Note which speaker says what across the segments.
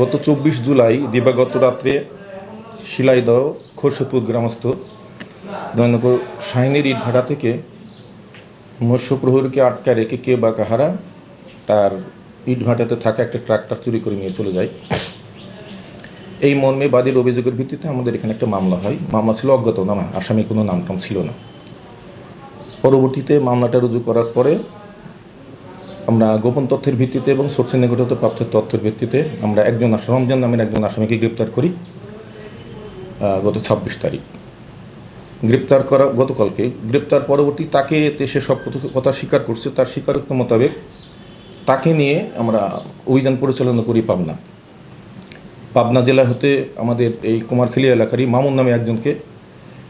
Speaker 1: গত চব্বিশ জুলাই দিবাগত রাত্রে শিলাইদহ খোরশেদপুর গ্রামস্থ জয়নগর শাহিনীর ইটভাটা থেকে মৎস্য প্রহরীকে আটকা রেখে কে বা কাহারা তার ইটভাটাতে থাকা একটা ট্রাক্টর চুরি করে নিয়ে চলে যায়। এই মর্মে বাদীর অভিযোগের ভিত্তিতে আমাদের এখানে একটা মামলা হয়। মামলা ছিল অজ্ঞাতনামা আসামি কোনো নাম টাম ছিল না। পরবর্তীতে মামলাটা রুজু করার পরে আমরা গোপন তথ্যের ভিত্তিতে এবং সোর্সের নিকট হতে প্রাপ্ত তথ্যের ভিত্তিতে আমরা একজন রমজান নামের একজন আসামিকে গ্রেপ্তার করি গত ছাব্বিশ তারিখ। গ্রেপ্তার করা গতকালকে গ্রেপ্তার পরবর্তী তাকে সে সব কথা স্বীকার করছে, তার স্বীকারোক্ত মোতাবেক তাকে নিয়ে আমরা অভিযান পরিচালনা করি পাবনা। পাবনা জেলা হতে আমাদের এই কুমারখালী এলাকারই মামুন নামে একজনকে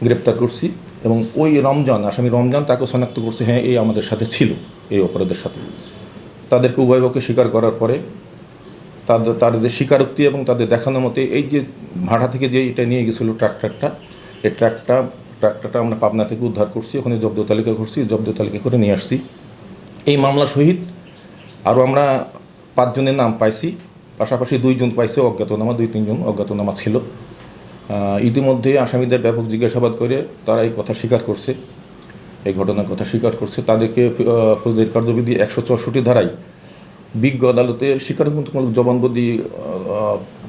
Speaker 1: গ্রেপ্তার করছি এবং ওই রমজান, আসামি রমজান তাকে শনাক্ত করছে হ্যাঁ এই আমাদের সাথে ছিল, এই অপরাধের সাথে। তাদেরকে উভয়পক্ষে স্বীকার করার পরে তাদের তাদের স্বীকারোক্তি এবং তাদের দেখানো মতে এই যে ভাড়া থেকে যে এটা নিয়ে গেছিল ট্রাক্টরটা, এই ট্রাক্টর ট্রাক্টরটা আমরা পাবনা থেকে উদ্ধার করছি, ওখানে জব্দ তালিকা করছি, জব্দ তালিকা করে নিয়ে আসছি। এই মামলা সহিত আরও আমরা পাঁচজনের নাম পাইছি, পাশাপাশি দুইজন পাইছে অজ্ঞাতনামা, দুই তিনজন অজ্ঞাতনামা ছিল। ইতিমধ্যে আসামিদের ব্যাপক জিজ্ঞাসাবাদ করে তারা এই কথা স্বীকার করছে। এই ঘটনার কথা স্বীকার করছে। তাদেরকে ফৌজদারি কার্যবিধি একশো চৌষট্টি ধারায় বিজ্ঞ আদালতে স্বীকারোক্তিমূলক জবানবন্দি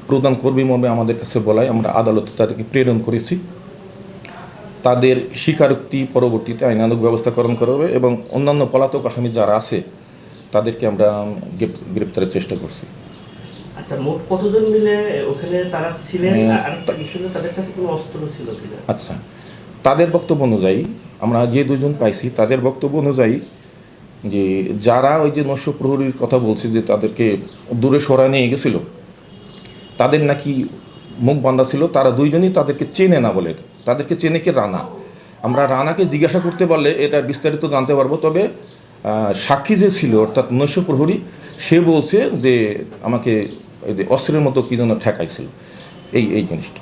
Speaker 1: প্রদান করবে মর্মে আমাদের কাছে বলায় আমরা আদালতে তাদেরকে প্রেরণ করেছি। তাদের স্বীকারোক্তি পরবর্তীতে আইনানুক ব্যবস্থা ব্যবস্থাকরণ করা হবে এবং অন্যান্য পলাতক আসামি যারা আছে তাদেরকে আমরা গ্রেপ্তারের চেষ্টা করছি।
Speaker 2: আচ্ছা কিনা?
Speaker 1: আচ্ছা তাদের বক্তব্য অনুযায়ী আমরা যে দুজন পাইছি, তাদের বক্তব্য অনুযায়ী যে যারা ওই যে নস্য প্রহরীর কথা বলছে যে তাদেরকে দূরে সরা নিয়ে গেছিল, তাদের নাকি মুখ বান্ধা ছিল, তারা দুইজনই তাদেরকে চেনে না বলে। তাদেরকে চেনে কে রানা? আমরা রানাকে জিজ্ঞাসা করতে পারলে এটা বিস্তারিত জানতে পারব, তবে সাক্ষী যে ছিল, অর্থাৎ নৈশ প্রহরী, সে বলছে যে আমাকে অস্ত্রের মতো কি যেন ঠেকাইছিল। এই এই জিনিসটা।